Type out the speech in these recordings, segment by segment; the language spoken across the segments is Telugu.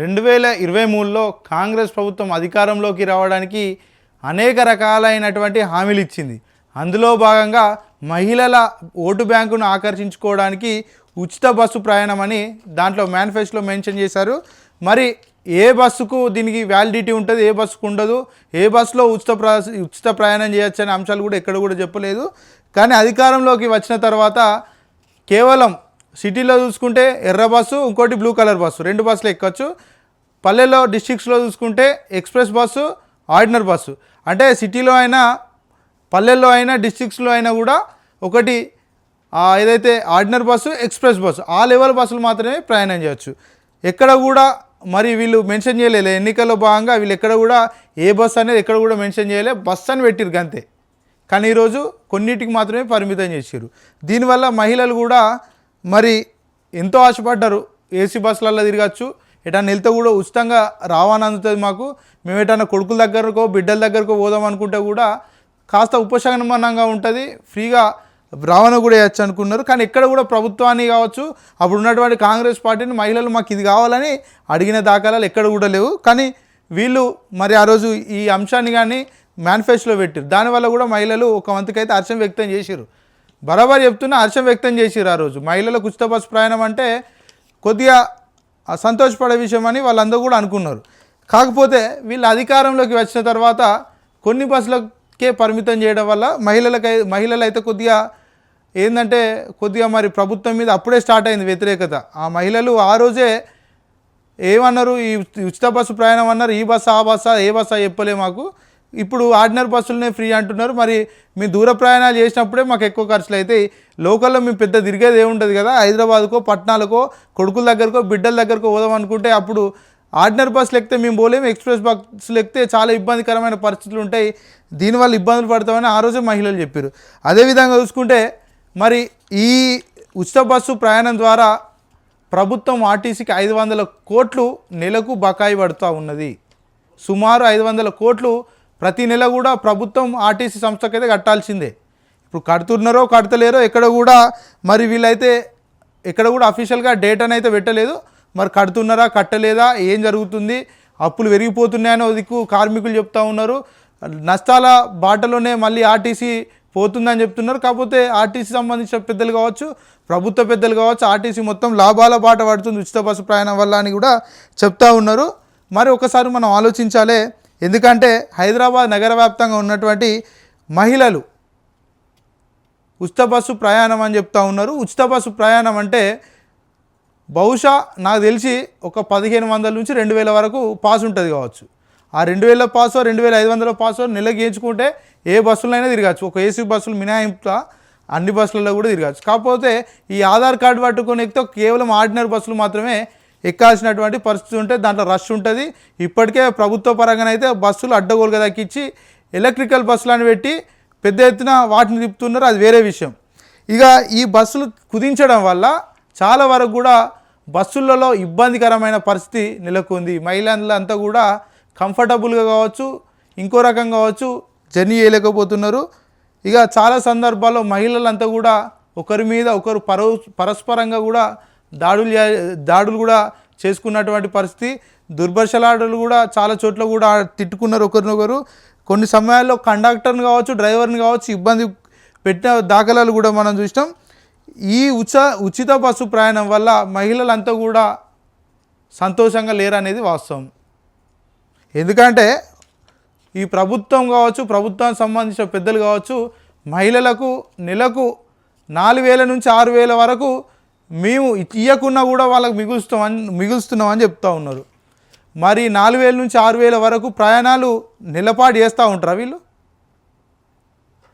రెండు వేల ఇరవై మూడులో కాంగ్రెస్ ప్రభుత్వం అధికారంలోకి రావడానికి అనేక రకాలైనటువంటి హామీలు ఇచ్చింది. అందులో భాగంగా మహిళల ఓటు బ్యాంకును ఆకర్షించుకోవడానికి ఉచిత బస్సు ప్రయాణం అని దాంట్లో మేనిఫెస్టోలో మెన్షన్ చేశారు. మరి ఏ బస్సుకు దీనికి వ్యాలిడిటీ ఉంటుంది ఏ బస్సుకు ఉండదు ఏ బస్సులో ఉచిత ప్ర ఉచిత ప్రయాణం చేయొచ్చు అనే అంశాలు కూడా ఎక్కడ కూడా చెప్పలేదు. కానీ అధికారంలోకి వచ్చిన తర్వాత కేవలం సిటీలో చూసుకుంటే ఎర్ర బస్సు ఇంకోటి బ్లూ కలర్ బస్సు. రెండు బస్సులు ఎక్కొచ్చు. పల్లెల్లో డిస్ట్రిక్ట్స్లో చూసుకుంటే ఎక్స్ప్రెస్ బస్సు ఆర్డినర్ బస్సు. అంటే సిటీలో అయినా పల్లెల్లో అయినా డిస్ట్రిక్ట్స్లో అయినా కూడా ఒకటి ఏదైతే ఆర్డినర్ బస్సు ఎక్స్ప్రెస్ బస్సు ఆ లెవెల్ బస్సులు మాత్రమే ప్రయాణం చేయొచ్చు. ఎక్కడ కూడా మరి వీళ్ళు మెన్షన్ చేయలేదు ఎన్నికల్లో భాగంగా వీళ్ళు ఎక్కడ కూడా ఏ బస్సు అనేది ఎక్కడ కూడా మెన్షన్ చేయలే. బస్ అని పెట్టిరు అంతే కానీ ఈరోజు కొన్నిటికి మాత్రమే పరిమితం చేసారు దీనివల్ల మహిళలు కూడా మరి ఎంతో ఆశపడ్డారు ఏసీ బస్సులలో తిరగచ్చు. ఎటన్నా వెళ్తే కూడా ఉచితంగా రావాలని అందుతుంది మాకు. మేము ఎటన్నా కొడుకుల దగ్గరకో బిడ్డల దగ్గరకో పోదాం అనుకుంటే కూడా కాస్త ఉపశమనంగా ఉంటుంది. ఫ్రీగా రవాణా కూడా వేయచ్చు అనుకున్నారు. కానీ ఎక్కడ కూడా ప్రభుత్వాన్ని కావచ్చు అప్పుడు ఉన్నటువంటి కాంగ్రెస్ పార్టీని మహిళలు మాకు ఇది కావాలని అడిగిన దాఖలాలు ఎక్కడ కూడా లేవు. కానీ వీళ్ళు మరి ఆ రోజు ఈ అంశాన్ని కానీ మేనిఫెస్టోలో పెట్టారు. దానివల్ల కూడా మహిళలు ఒక వంతుకైతే హర్షం వ్యక్తం చేశారు బరాబర్ చెప్తున్న హర్షం వ్యక్తం చేసిరు ఆ రోజు. మహిళలకు ఉచిత బస్సు ప్రయాణం అంటే కొద్దిగా సంతోషపడే విషయం అని వాళ్ళందరూ కూడా అనుకున్నారు. కాకపోతే వీళ్ళు అధికారంలోకి వచ్చిన తర్వాత కొన్ని బస్సులకే పరిమితం చేయడం వల్ల మహిళలకై మహిళలు అయితే కొద్దిగా ఏంటంటే కొద్దిగా మరి ప్రభుత్వం మీద అప్పుడే స్టార్ట్ అయింది వ్యతిరేకత. ఆ మహిళలు ఆ రోజే ఏమన్నారు ఈ ఉచిత బస్సు ప్రయాణం అన్నారు ఈ బస్సు ఆ బస్సా ఏ బస్సా చెప్పలే మాకు. ఇప్పుడు ఆర్డినరీ బస్సులనే ఫ్రీ అంటున్నారు. మరి మేము దూర ప్రయాణాలు చేసినప్పుడే మాకు ఎక్కువ ఖర్చులు అవుతాయి. లోకల్లో మేము పెద్ద తిరిగేది ఏముండదు కదా. హైదరాబాద్కో పట్టణాలకో కొడుకుల దగ్గరకో బిడ్డల దగ్గరకో పోదాం అనుకుంటే అప్పుడు ఆర్డినరీ బస్సులు ఎక్కితే మేము పోలేము. ఎక్స్ప్రెస్ బస్సులు ఎక్కితే చాలా ఇబ్బందికరమైన పరిస్థితులు ఉంటాయి. దీనివల్ల ఇబ్బందులు పడతామని ఆ రోజే మహిళలు చెప్పారు. అదేవిధంగా చూసుకుంటే మరి ఈ ఉచిత బస్సు ప్రయాణం ద్వారా ప్రభుత్వం ఆర్టీసీకి ఐదు వందల కోట్లు నెలకు బకాయి పడుతూ ఉన్నది. సుమారు ఐదు వందల కోట్లు ప్రతి నెల కూడా ప్రభుత్వం ఆర్టీసీ సంస్థకైతే కట్టాల్సిందే. ఇప్పుడు కడుతున్నారో కడతలేరో ఎక్కడ కూడా మరి వీళ్ళైతే ఎక్కడ కూడా అఫీషియల్గా డేటాను అయితే పెట్టలేదు. మరి కడుతున్నారా కట్టలేదా ఏం జరుగుతుంది అప్పులు పెరిగిపోతున్నాయని దిక్కు కార్మికులు చెప్తా ఉన్నారు. నష్టాల బాటలోనే మళ్ళీ ఆర్టీసీ పోతుందని చెప్తున్నారు. కాకపోతే ఆర్టీసీ సంబంధించిన పెద్దలు కావచ్చు ప్రభుత్వ పెద్దలు కావచ్చు ఆర్టీసీ మొత్తం లాభాల బాట పడుతుంది ఉచిత బస్సు ప్రయాణం వల్ల అని కూడా చెప్తా ఉన్నారు. మరి ఒకసారి మనం ఆలోచించాలి ఎందుకంటే హైదరాబాద్ నగర వ్యాప్తంగా ఉన్నటువంటి మహిళలు ఉచిత బస్సు ప్రయాణం అని చెప్తా ఉన్నారు. ఉచిత బస్సు ప్రయాణం అంటే బహుశా నాకు తెలిసి ఒక పదిహేను వందల నుంచి రెండు వేల వరకు పాస్ ఉంటుంది కావచ్చు. ఆ రెండు వేల పాసో రెండు వేల ఐదు వందల పాసో నెలకి వేయించుకుంటే ఏ బస్సులైనా తిరగచ్చు. ఒక ఏసీ బస్సులు మినహాయింపుగా అన్ని బస్సులలో కూడా తిరగచ్చు. కాకపోతే ఈ ఆధార్ కార్డు పట్టుకొని ఎక్కితే కేవలం ఆర్డినరీ బస్సులు మాత్రమే ఎక్కాల్సినటువంటి పరిస్థితి ఉంటే దాంట్లో రష్ ఉంటుంది. ఇప్పటికే ప్రభుత్వ పరంగానైతే బస్సులు అడ్డగోలుగా దక్కించి ఎలక్ట్రికల్ బస్సులను పెట్టి పెద్ద ఎత్తున వాటిని తిప్పుతున్నారు. అది వేరే విషయం. ఇక ఈ బస్సులు కుదించడం వల్ల చాలా వరకు కూడా బస్సులలో ఇబ్బందికరమైన పరిస్థితి నెలకొంది. మహిళలంతా కూడా కంఫర్టబుల్గా కావచ్చు ఇంకో రకం కావచ్చు జర్నీ చేయలేకపోతున్నారు. ఇక చాలా సందర్భాల్లో మహిళలంతా కూడా ఒకరి మీద ఒకరు పరస్పరంగా కూడా దాడులు దాడులు కూడా చేసుకున్నటువంటి పరిస్థితి. దుర్భర్షలాటలు కూడా చాలా చోట్ల కూడా తిట్టుకున్నారు ఒకరినొకరు. కొన్ని సమయాల్లో కండక్టర్ని కావచ్చు డ్రైవర్ని కావచ్చు ఇబ్బంది పెట్టిన దాఖలాలు కూడా మనం చూసినాం. ఈ ఉచ ఉచిత బస్సు ప్రయాణం వల్ల మహిళలంతా కూడా సంతోషంగా లేరనేది వాస్తవం. ఎందుకంటే ఈ ప్రభుత్వం కావచ్చు ప్రభుత్వానికి సంబంధించిన పెద్దలు కావచ్చు మహిళలకు నెలకు నాలుగు వేల నుంచి ఆరు వేల వరకు మేము ఇయ్యకున్నా కూడా వాళ్ళకి మిగులుస్తామని మిగులుస్తున్నామని చెప్తూ ఉన్నారు. మరి నాలుగు వేల నుంచి ఆరు వేల వరకు ప్రయాణాలు నిలపాటు చేస్తూ ఉంటారా వీళ్ళు?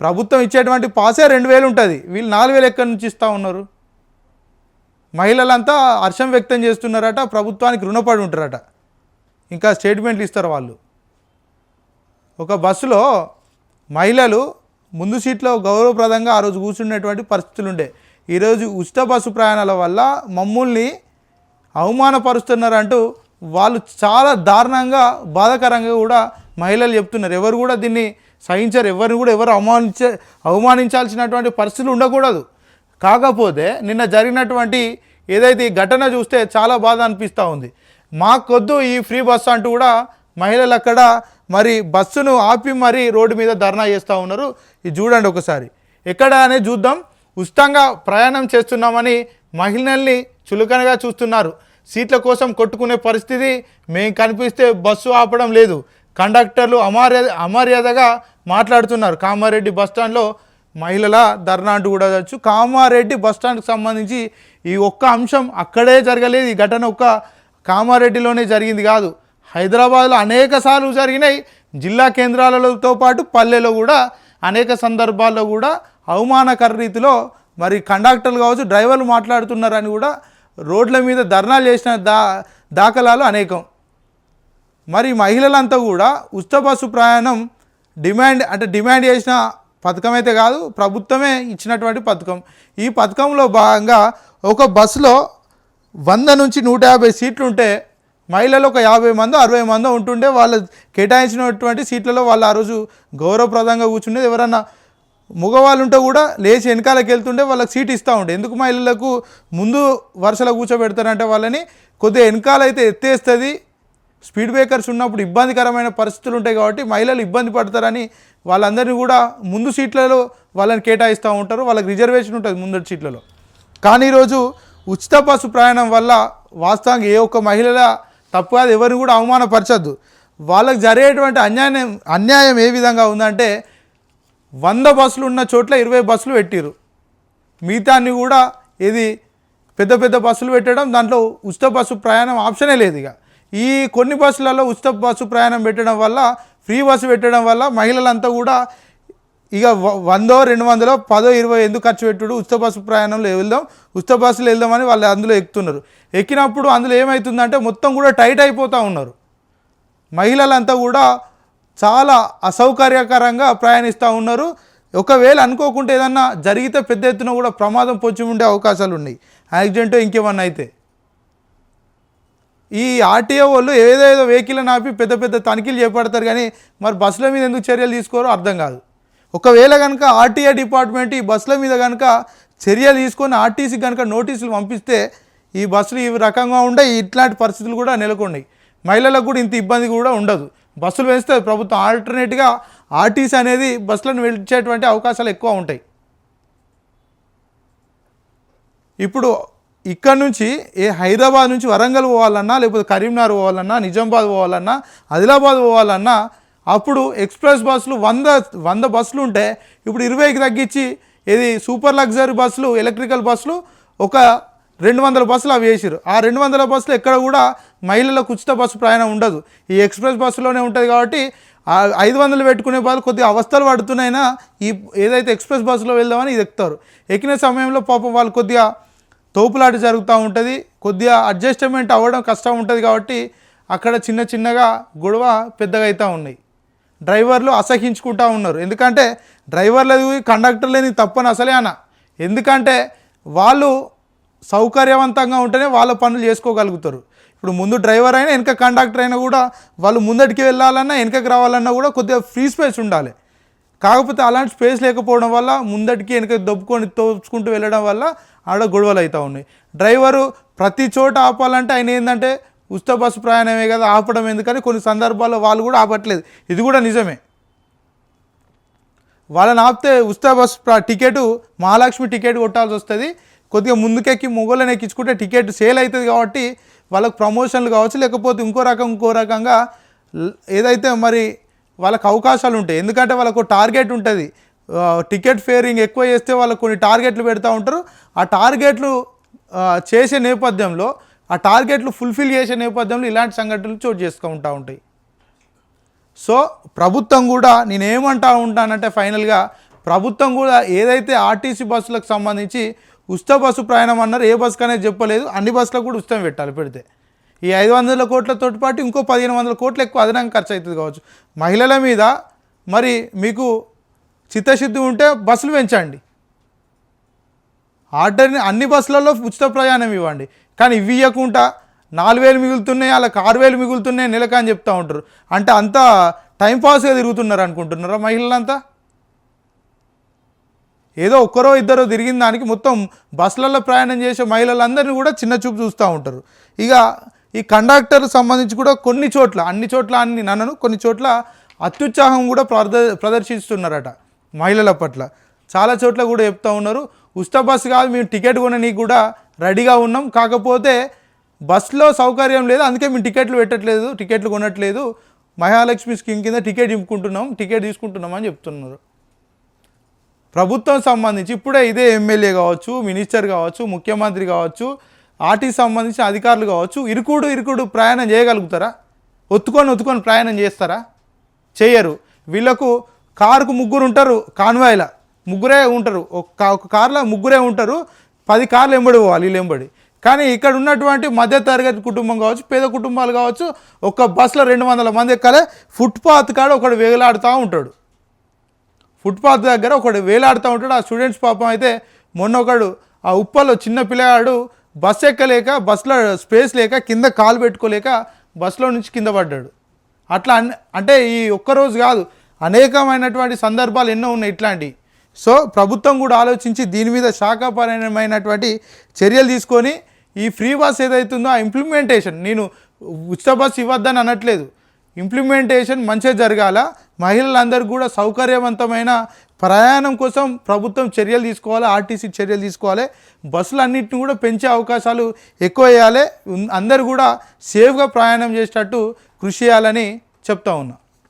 ప్రభుత్వం ఇచ్చేటువంటి పాసే రెండు వేలు ఉంటుంది. వీళ్ళు నాలుగు వేలు ఎక్కడి నుంచి ఇస్తూ ఉన్నారు? మహిళలంతా హర్షం వ్యక్తం చేస్తున్నారట ప్రభుత్వానికి రుణపడి ఉంటారట. ఇంకా స్టేట్మెంట్లు ఇస్తారు వాళ్ళు. ఒక బస్సులో మహిళలు ముందు సీట్లో గౌరవప్రదంగా ఆ రోజు కూర్చునేటువంటి పరిస్థితులు ఉండే ఈరోజు ఉచిత బస్సు ప్రయాణాల వల్ల మమ్మల్ని అవమానపరుస్తున్నారంటూ వాళ్ళు చాలా దారుణంగా బాధాకరంగా కూడా మహిళలు చెప్తున్నారు. ఎవరు కూడా దీన్ని సహించరు. ఎవరిని కూడా ఎవరు అవమానించ అవమానించాల్సినటువంటి పరిస్థితులు ఉండకూడదు. కాకపోతే నిన్న జరిగినటువంటి ఏదైతే ఈ ఘటన చూస్తే చాలా బాధ అనిపిస్తూ ఉంది. మాకొద్దు ఈ ఫ్రీ బస్సు అంటూ కూడా మహిళలు అక్కడ మరి బస్సును ఆపి మరి రోడ్డు మీద ధర్నా చేస్తూ ఉన్నారు. ఇది చూడండి ఒకసారి. ఎక్కడ అనేది చూద్దాం. ఉచితంగా ప్రయాణం చేస్తున్నామని మహిళల్ని చులకనగా చూస్తున్నారు. సీట్ల కోసం కొట్టుకునే పరిస్థితి మేము కనిపిస్తే బస్సు ఆపడం లేదు. కండక్టర్లు అమర్యాద అమర్యాదగా మాట్లాడుతున్నారు. కామారెడ్డి బస్టాండ్లో మహిళల ధర్నా అంటూ కూడా వచ్చు కామారెడ్డి బస్టాండ్కి సంబంధించి ఈ ఒక్క అంశం అక్కడే జరగలేదు. ఈ ఘటన ఒక్క కామారెడ్డిలోనే జరిగింది కాదు. హైదరాబాద్లో అనేక సార్లు జరిగినాయి. జిల్లా కేంద్రాలతో పాటు పల్లెలో కూడా అనేక సందర్భాల్లో కూడా అవమానకర రీతిలో మరి కండక్టర్లు కావచ్చు డ్రైవర్లు మాట్లాడుతున్నారని కూడా రోడ్ల మీద ధర్నాలు చేసిన దా దాఖలాలు అనేకం. మరి మహిళలంతా కూడా ఉచిత బస్సు ప్రయాణం డిమాండ్ అంటే డిమాండ్ చేసిన పథకం అయితే కాదు ప్రభుత్వమే ఇచ్చినటువంటి పథకం. ఈ పథకంలో భాగంగా ఒక బస్సులో వంద నుంచి నూట యాభై సీట్లు ఉంటే మహిళలు ఒక యాభై మంది అరవై మంది ఉంటుండే వాళ్ళు కేటాయించినటువంటి సీట్లలో వాళ్ళు ఆ రోజు గౌరవప్రదంగా కూర్చుండేది ఎవరన్నా మగవాళ్ళు ఉంటే కూడా లేచి వెనకాలకి వెళ్తుండే వాళ్ళకి సీట్ ఇస్తూ ఉండే. ఎందుకు మహిళలకు ముందు వరుసలో కూర్చోబెడతారంటే వాళ్ళని కొద్దిగా వెనకాలైతే ఎత్తేస్తుంది. స్పీడ్ బ్రేకర్స్ ఉన్నప్పుడు ఇబ్బందికరమైన పరిస్థితులు ఉంటాయి కాబట్టి మహిళలు ఇబ్బంది పడతారని వాళ్ళందరినీ కూడా ముందు సీట్లలో వాళ్ళని కేటాయిస్తూ ఉంటారు. వాళ్ళకి రిజర్వేషన్ ఉంటుంది ముందటి సీట్లలో. కానీ ఈరోజు ఉచిత బస్సు ప్రయాణం వల్ల వాస్తవంగా ఏ ఒక్క మహిళల తప్పు కాదు ఎవరిని కూడా అవమానపరచద్దు. వాళ్ళకి జరిగేటువంటి అన్యాయం అన్యాయం ఏ విధంగా ఉందంటే వంద బస్సులు ఉన్న చోట్ల ఇరవై బస్సులు పెట్టిరు మిగతాన్ని కూడా ఇది పెద్ద పెద్ద బస్సులు పెట్టడం దాంట్లో ఉచిత బస్సు ప్రయాణం ఆప్షనే లేదు ఇక. ఈ కొన్ని బస్సులలో ఉచిత బస్సు ప్రయాణం పెట్టడం వల్ల ఫ్రీ బస్సు పెట్టడం వల్ల మహిళలంతా కూడా ఇక వ- వందో రెండు వందలో పదో ఇరవై ఎందుకు ఖర్చు పెట్టుడు? ఉచిత బస్సు ప్రయాణంలో వెళ్దాం ఉచిత బస్సులో వెళ్దామని వాళ్ళు అందులో ఎక్కుతున్నారు. ఎక్కినప్పుడు అందులో ఏమవుతుందంటే మొత్తం కూడా టైట్ అయిపోతూ ఉన్నారు. మహిళలంతా కూడా చాలా అసౌకర్యకరంగా ప్రయాణిస్తూ ఉన్నారు. ఒకవేళ అనుకోకుండా ఏదన్నా జరిగితే పెద్ద ఎత్తున కూడా ప్రమాదం పొంచి ఉండే అవకాశాలు ఉన్నాయి. యాక్సిడెంట్ ఇంకేమన్నా అయితే. ఈ ఆర్టీఓ వాళ్ళు ఏదేదో వెహికల్ ఆపి పెద్ద పెద్ద తనిఖీలు చేపడతారు కానీ మరి బస్సుల మీద ఎందుకు చర్యలు తీసుకోరో అర్థం కాదు. ఒకవేళ కనుక ఆర్టీఏ డిపార్ట్మెంట్ ఈ బస్సుల మీద కనుక చర్యలు తీసుకొని ఆర్టీసీ కనుక నోటీసులు పంపిస్తే ఈ బస్సులు ఈ రకంగా ఉండే ఇట్లాంటి పరిస్థితులు కూడా నెలకొన్నాయి. మహిళలకు కూడా ఇంత ఇబ్బంది కూడా ఉండదు. బస్సులు వేస్తే ప్రభుత్వం ఆల్టర్నేట్గా ఆర్టీసీ అనేది బస్సులను వెళ్ళేటువంటి అవకాశాలు ఎక్కువ ఉంటాయి. ఇప్పుడు ఇక్కడ నుంచి ఏ హైదరాబాద్ నుంచి వరంగల్ పోవాలన్నా లేకపోతే కరీంనగర్ పోవాలన్నా నిజామాబాద్ పోవాలన్నా ఆదిలాబాద్ పోవాలన్నా అప్పుడు ఎక్స్ప్రెస్ బస్సులు వంద వంద బస్సులు ఉంటే ఇప్పుడు ఇరవైకి తగ్గించి ఇది సూపర్ లగ్జరీ బస్సులు ఎలక్ట్రికల్ బస్సులు ఒక రెండు వందల బస్సులు అవి వేసారు ఆ రెండు వందల బస్సులు ఎక్కడ కూడా మహిళలకు ఉచిత బస్సు ప్రయాణం ఉండదు. ఈ ఎక్స్ప్రెస్ బస్సులోనే ఉంటుంది కాబట్టి ఐదు వందలు పెట్టుకునే వాళ్ళు కొద్దిగా అవస్థలు పడుతున్నాయినా ఈ ఏదైతే ఎక్స్ప్రెస్ బస్సులో వెళ్దామని ఇది ఎక్కుతారు. ఎక్కిన సమయంలో పాపం వాళ్ళు కొద్దిగా తోపులాట జరుగుతూ ఉంటుంది. కొద్దిగా అడ్జస్ట్మెంట్ అవ్వడం కష్టం ఉంటుంది కాబట్టి అక్కడ చిన్న చిన్నగా గొడవ పెద్దగా అవుతూ ఉన్నాయి. డ్రైవర్లు అసహించుకుంటూ ఉన్నారు. ఎందుకంటే డ్రైవర్లది కండక్టర్లేని తప్పని అసలే అన్న ఎందుకంటే వాళ్ళు సౌకర్యవంతంగా ఉంటేనే వాళ్ళ పనులు చేసుకోగలుగుతారు. ఇప్పుడు ముందు డ్రైవర్ అయినా వెనక కండక్టర్ అయినా కూడా వాళ్ళు ముందటికి వెళ్ళాలన్నా వెనకకి రావాలన్నా కూడా కొద్దిగా ఫ్రీ స్పేస్ ఉండాలి. కాకపోతే అలాంటి స్పేస్ లేకపోవడం వల్ల ముందటికి వెనక దొబ్బుకొని తోచుకుంటూ వెళ్ళడం వల్ల ఆడ గొడవలు అవుతూ ఉన్నాయి. డ్రైవరు ప్రతి చోట ఆపాలంటే ఆయన ఏంటంటే ఉచిత బస్సు ప్రయాణమే కదా ఆపడం ఎందుకని కొన్ని సందర్భాల్లో వాళ్ళు కూడా ఆపట్లేదు. ఇది కూడా నిజమే. వాళ్ళని ఆపితే ఉచిత బస్సు ప్ర- టికెట్ మహాలక్ష్మి టికెట్ కొట్టాల్సి వస్తుంది. కొద్దిగా ముందుకెక్కి మొగోళ్ళని ఎక్కించుకుంటే టికెట్ సేల్ అవుతుంది కాబట్టి వాళ్ళకి ప్రమోషన్లు కావచ్చు లేకపోతే ఇంకో రకం ఇంకో రకంగా ఏదైతే మరి వాళ్ళకి అవకాశాలు ఉంటాయి. ఎందుకంటే వాళ్ళకు టార్గెట్ ఉంటుంది. టికెట్ ఫేరింగ్ ఎక్కువ చేస్తే వాళ్ళకు కొన్ని టార్గెట్లు పెడతా ఉంటారు. ఆ టార్గెట్లు చేసే నేపథ్యంలో ఆ టార్గెట్లు ఫుల్ఫిల్ చేసే నేపథ్యంలో ఇలాంటి సంఘటనలు చోటు చేసుకుంటూ ఉంటాయి. సో ప్రభుత్వం కూడా నేను ఏమంటా ఉంటానంటే ఫైనల్గా ప్రభుత్వం కూడా ఏదైతే ఆర్టీసీ బస్సులకు సంబంధించి ఉచిత బస్సు ప్రయాణం అన్నారు ఏ బస్సు అనేది చెప్పలేదు. అన్ని బస్సులకు కూడా ఉచితం పెట్టాలి పెడితే. ఈ ఐదు వందల కోట్లతో పాటు ఇంకో పదిహేను వందల కోట్లు ఎక్కువ అదనంగా ఖర్చు అవుతుంది కావచ్చు. మహిళల మీద మరి మీకు చిత్తశుద్ధి ఉంటే బస్సులు పెంచండి. ఆర్డర్ని అన్ని బస్సులలో ఉచిత ప్రయాణం ఇవ్వండి. కానీ ఇవి ఇవ్వకుండా నాలుగు వేలు మిగులుతున్నాయి వాళ్ళకి ఆరు వేలు మిగులుతున్నాయి నెలక అని చెప్తా ఉంటారు. అంటే అంతా టైంపాస్గా తిరుగుతున్నారు అనుకుంటున్నారా మహిళలంతా? ఏదో ఒక్కరో ఇద్దరో తిరిగిన దానికి మొత్తం బస్సులలో ప్రయాణం చేసే మహిళలందరినీ కూడా చిన్న చూపు చూస్తూ ఉంటారు. ఇక ఈ కండక్టర్ సంబంధించి కూడా కొన్ని చోట్ల అన్ని చోట్ల అన్ని నన్నను కొన్ని చోట్ల అత్యుత్సాహం కూడా ప్రద ప్రదర్శిస్తున్నారట మహిళల పట్ల. చాలా చోట్ల కూడా చెప్తా ఉన్నారు ఉచిత బస్సు కాదు మేము టికెట్ కొననీకి కూడా రెడీగా ఉన్నాం. కాకపోతే బస్సులో సౌకర్యం లేదు అందుకే మేము టికెట్లు పెట్టట్లేదు టికెట్లు కొనట్లేదు. మహాలక్ష్మి స్కీమ్ కింద టికెట్ ఇంపుకుంటున్నాం టికెట్ తీసుకుంటున్నాం అని చెప్తున్నారు. ప్రభుత్వం సంబంధించి ఇప్పుడే ఇదే ఎమ్మెల్యే కావచ్చు మినిస్టర్ కావచ్చు ముఖ్యమంత్రి కావచ్చు ఆర్టీకి సంబంధించిన అధికారులు కావచ్చు ఇరుకుడు ఇరుకుడు ప్రయాణం చేయగలుగుతారా? ఒత్తుకొని ఒత్తుకొని ప్రయాణం చేస్తారా? చేయరు. వీళ్ళకు కారుకు ముగ్గురు ఉంటారు కాన్వాయ్ల ముగ్గురే ఉంటారు. ఒక ఒక కార్లో ముగ్గురే ఉంటారు పది కార్లు ఎంబడి పోవాలి వీళ్ళు ఎంబడి. కానీ ఇక్కడ ఉన్నటువంటి మధ్యతరగతి కుటుంబం కావచ్చు పేద కుటుంబాలు కావచ్చు ఒక బస్సులో రెండు వందల మంది ఎక్కాలే ఫుట్పాత్ కాడ ఒకడు వేలాడుతూ ఉంటాడు. ఫుట్పాత్ దగ్గర ఒకడు వేలాడుతూ ఉంటాడు. ఆ స్టూడెంట్స్ పాపం అయితే మొన్న ఒకడు ఆ ఉప్పలో చిన్న పిల్లగాడు బస్ ఎక్కలేక బస్సులో స్పేస్ లేక కింద కాలు పెట్టుకోలేక బస్సులో నుంచి కింద పడ్డాడు. అట్లా అన్ అంటే ఈ ఒక్కరోజు కాదు అనేకమైనటువంటి సందర్భాలు ఎన్నో ఉన్నాయి ఇట్లాంటివి సో ప్రభుత్వం కూడా ఆలోచించి దీని మీద శాఖాపరమైనటువంటి చర్యలు తీసుకొని ఈ ఫ్రీ బస్ ఏదైతుందో ఆ ఇంప్లిమెంటేషన్ నేను ఉచిత బస్ ఇవ్వద్దని అనట్లేదు. ఇంప్లిమెంటేషన్ మంచిగా జరగాల. మహిళలందరూ కూడా సౌకర్యవంతమైన ప్రయాణం కోసం ప్రభుత్వం చర్యలు తీసుకోవాలి ఆర్టీసీ చర్యలు తీసుకోవాలి. బస్సులు అన్నింటిని కూడా పెంచే అవకాశాలు ఎక్కువ వేయాలి అందరూ కూడా సేఫ్గా ప్రయాణం చేసేటట్టు కృషి చేయాలని చెప్తా ఉన్నా.